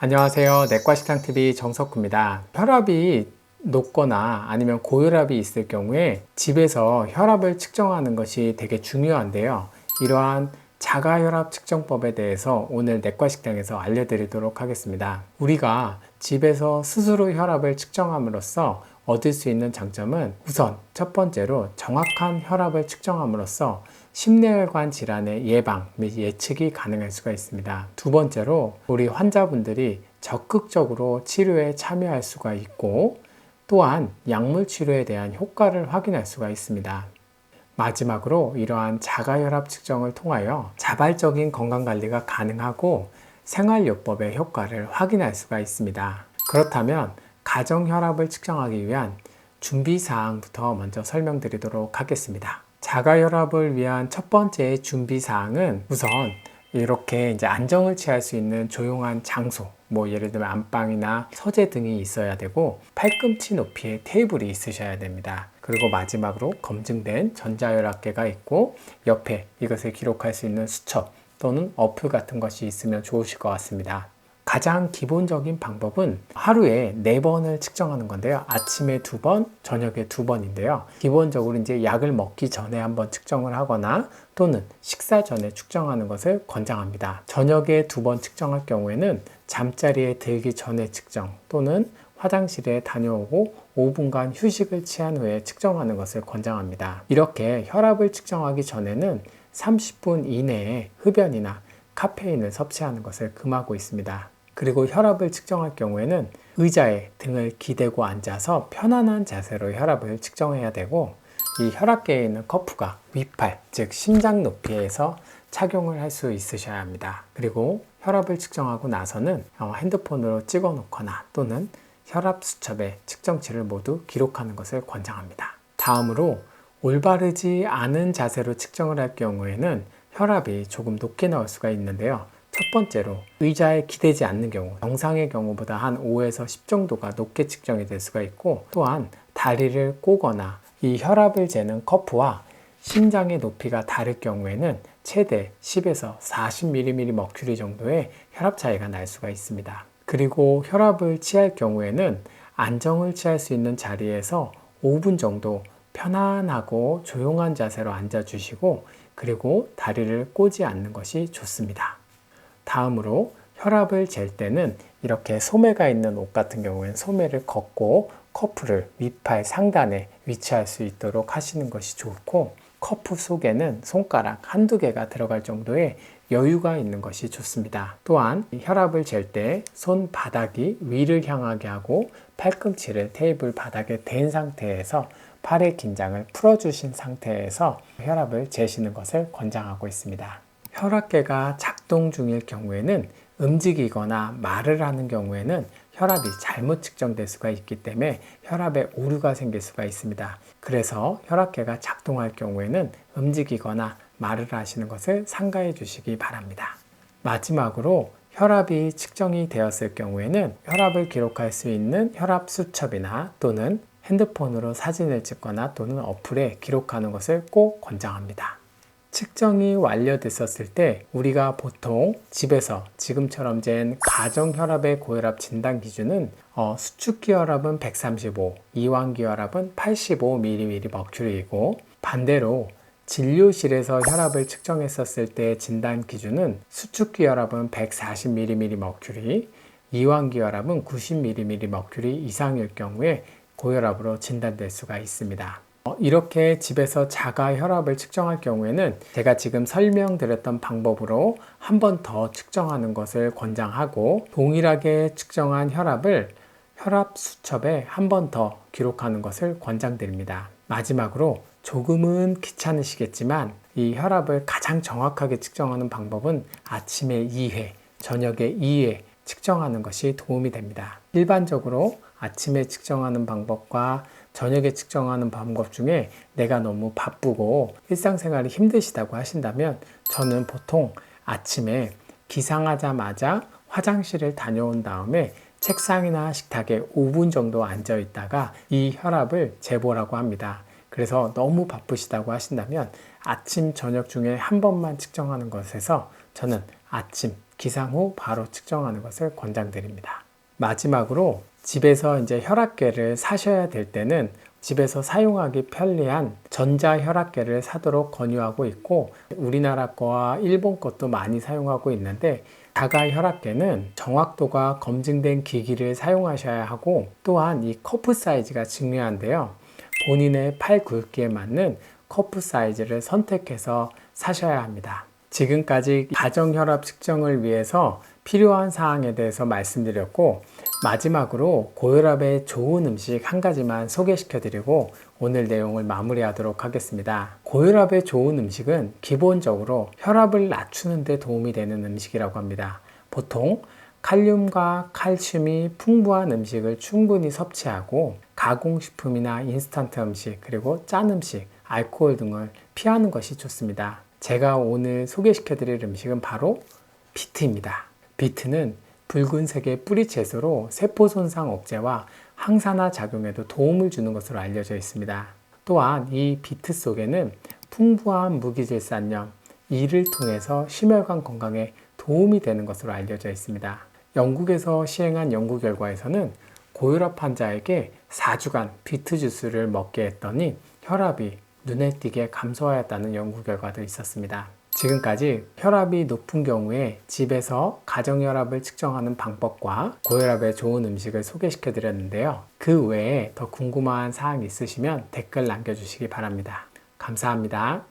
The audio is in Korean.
안녕하세요. 내과식당TV 정석구입니다. 혈압이 높거나 아니면 고혈압이 있을 경우에 집에서 혈압을 측정하는 것이 되게 중요한데요. 이러한 자가혈압 측정법에 대해서 오늘 내과식당에서 알려드리도록 하겠습니다. 우리가 집에서 스스로 혈압을 측정함으로써 얻을 수 있는 장점은 우선 첫 번째로 정확한 혈압을 측정함으로써 심뇌혈관 질환의 예방 및 예측이 가능할 수가 있습니다. 두 번째로 우리 환자분들이 적극적으로 치료에 참여할 수가 있고 또한 약물 치료에 대한 효과를 확인할 수가 있습니다. 마지막으로 이러한 자가혈압 측정을 통하여 자발적인 건강관리가 가능하고 생활요법의 효과를 확인할 수가 있습니다. 그렇다면 가정혈압을 측정하기 위한 준비사항부터 먼저 설명드리도록 하겠습니다. 자가혈압을 위한 첫 번째 준비 사항은 우선 이렇게 이제 안정을 취할 수 있는 조용한 장소, 뭐 예를 들면 안방이나 서재 등이 있어야 되고 팔꿈치 높이의 테이블이 있으셔야 됩니다. 그리고 마지막으로 검증된 전자혈압계가 있고 옆에 이것을 기록할 수 있는 수첩 또는 어플 같은 것이 있으면 좋으실 것 같습니다. 가장 기본적인 방법은 하루에 네 번을 측정하는 건데요. 아침에 두 번, 저녁에 두 번인데요. 기본적으로 이제 약을 먹기 전에 한번 측정을 하거나 또는 식사 전에 측정하는 것을 권장합니다. 저녁에 두번 측정할 경우에는 잠자리에 들기 전에 측정 또는 화장실에 다녀오고 5분간 휴식을 취한 후에 측정하는 것을 권장합니다. 이렇게 혈압을 측정하기 전에는 30분 이내에 흡연이나 카페인을 섭취하는 것을 금하고 있습니다. 그리고 혈압을 측정할 경우에는 의자에 등을 기대고 앉아서 편안한 자세로 혈압을 측정해야 되고 이 혈압계에 있는 커프가 위팔, 즉 심장 높이에서 착용을 할 수 있으셔야 합니다. 그리고 혈압을 측정하고 나서는 어, 핸드폰으로 찍어 놓거나 또는 혈압 수첩에 측정치를 모두 기록하는 것을 권장합니다. 다음으로 올바르지 않은 자세로 측정을 할 경우에는 혈압이 조금 높게 나올 수가 있는데요. 첫 번째로 의자에 기대지 않는 경우 정상의 경우보다 한 5에서 10 정도가 높게 측정이 될 수가 있고 또한 다리를 꼬거나 이 혈압을 재는 커프와 심장의 높이가 다를 경우에는 최대 10에서 40mm 머큐리 정도의 혈압 차이가 날 수가 있습니다. 그리고 혈압을 취할 경우에는 안정을 취할 수 있는 자리에서 5분 정도 편안하고 조용한 자세로 앉아 주시고 그리고 다리를 꼬지 않는 것이 좋습니다. 다음으로 혈압을 잴 때는 이렇게 소매가 있는 옷 같은 경우에는 소매를 걷고 커프를 윗팔 상단에 위치할 수 있도록 하시는 것이 좋고 커프 속에는 손가락 한두 개가 들어갈 정도의 여유가 있는 것이 좋습니다. 또한 혈압을 잴 때 손바닥이 위를 향하게 하고 팔꿈치를 테이블 바닥에 댄 상태에서 팔의 긴장을 풀어주신 상태에서 혈압을 재시는 것을 권장하고 있습니다. 혈압계가 작동 중일 경우에는 움직이거나 말을 하는 경우에는 혈압이 잘못 측정될 수가 있기 때문에 혈압에 오류가 생길 수가 있습니다. 그래서 혈압계가 작동할 경우에는 움직이거나 말을 하시는 것을 삼가해 주시기 바랍니다. 마지막으로 혈압이 측정이 되었을 경우에는 혈압을 기록할 수 있는 혈압 수첩이나 또는 핸드폰으로 사진을 찍거나 또는 어플에 기록하는 것을 꼭 권장합니다. 측정이 완료됐었을 때 우리가 보통 집에서 지금처럼 잰 가정 혈압의 고혈압 진단 기준은 어, 수축기 혈압은 135, 이완기 혈압은 85mm 머큐리이고 반대로 진료실에서 혈압을 측정했었을 때 진단 기준은 수축기 혈압은 140mm 머큐리, 이완기 혈압은 90mm 머큐리 이상일 경우에 고혈압으로 진단될 수가 있습니다. 어, 이렇게 집에서 자가 혈압을 측정할 경우에는 제가 지금 설명드렸던 방법으로 한 번 더 측정하는 것을 권장하고 동일하게 측정한 혈압을 혈압 수첩에 한 번 더 기록하는 것을 권장드립니다. 마지막으로 조금은 귀찮으시겠지만 이 혈압을 가장 정확하게 측정하는 방법은 아침에 2회, 저녁에 2회 측정하는 것이 도움이 됩니다. 일반적으로 아침에 측정하는 방법과 저녁에 측정하는 방법 중에 내가 너무 바쁘고 일상생활이 힘드시다고 하신다면 저는 보통 아침에 기상하자마자 화장실을 다녀온 다음에 책상이나 식탁에 5분 정도 앉아 있다가 이 혈압을 재보라고 합니다. 그래서 너무 바쁘시다고 하신다면 아침, 저녁 중에 한 번만 측정하는 것에서 저는 아침, 기상 후 바로 측정하는 것을 권장드립니다. 마지막으로 집에서 이제 혈압계를 사셔야 될 때는 집에서 사용하기 편리한 전자 혈압계를 사도록 권유하고 있고 우리나라 거와 일본 것도 많이 사용하고 있는데 자가 혈압계는 정확도가 검증된 기기를 사용하셔야 하고 또한 이 커프 사이즈가 중요한데요. 본인의 팔 굵기에 맞는 커프 사이즈를 선택해서 사셔야 합니다. 지금까지 가정 혈압 측정을 위해서 필요한 사항에 대해서 말씀드렸고 마지막으로 고혈압에 좋은 음식 한 가지만 소개시켜 드리고 오늘 내용을 마무리하도록 하겠습니다. 고혈압에 좋은 음식은 기본적으로 혈압을 낮추는 데 도움이 되는 음식이라고 합니다. 보통 칼륨과 칼슘이 풍부한 음식을 충분히 섭취하고 가공식품이나 인스턴트 음식 그리고 짠 음식, 알코올 등을 피하는 것이 좋습니다. 제가 오늘 소개시켜 드릴 음식은 바로 비트입니다. 비트는 붉은색의 뿌리 채소로 세포 손상 억제와 항산화 작용에도 도움을 주는 것으로 알려져 있습니다. 또한 이 비트 속에는 풍부한 무기질산염, 이를 통해서 심혈관 건강에 도움이 되는 것으로 알려져 있습니다. 영국에서 시행한 연구 결과에서는 고혈압 환자에게 4주간 비트 주스를 먹게 했더니 혈압이 눈에 띄게 감소하였다는 연구 결과도 있었습니다. 지금까지 혈압이 높은 경우에 집에서 가정혈압을 측정하는 방법과 고혈압에 좋은 음식을 소개시켜 드렸는데요. 그 외에 더 궁금한 사항 있으시면 댓글 남겨주시기 바랍니다. 감사합니다.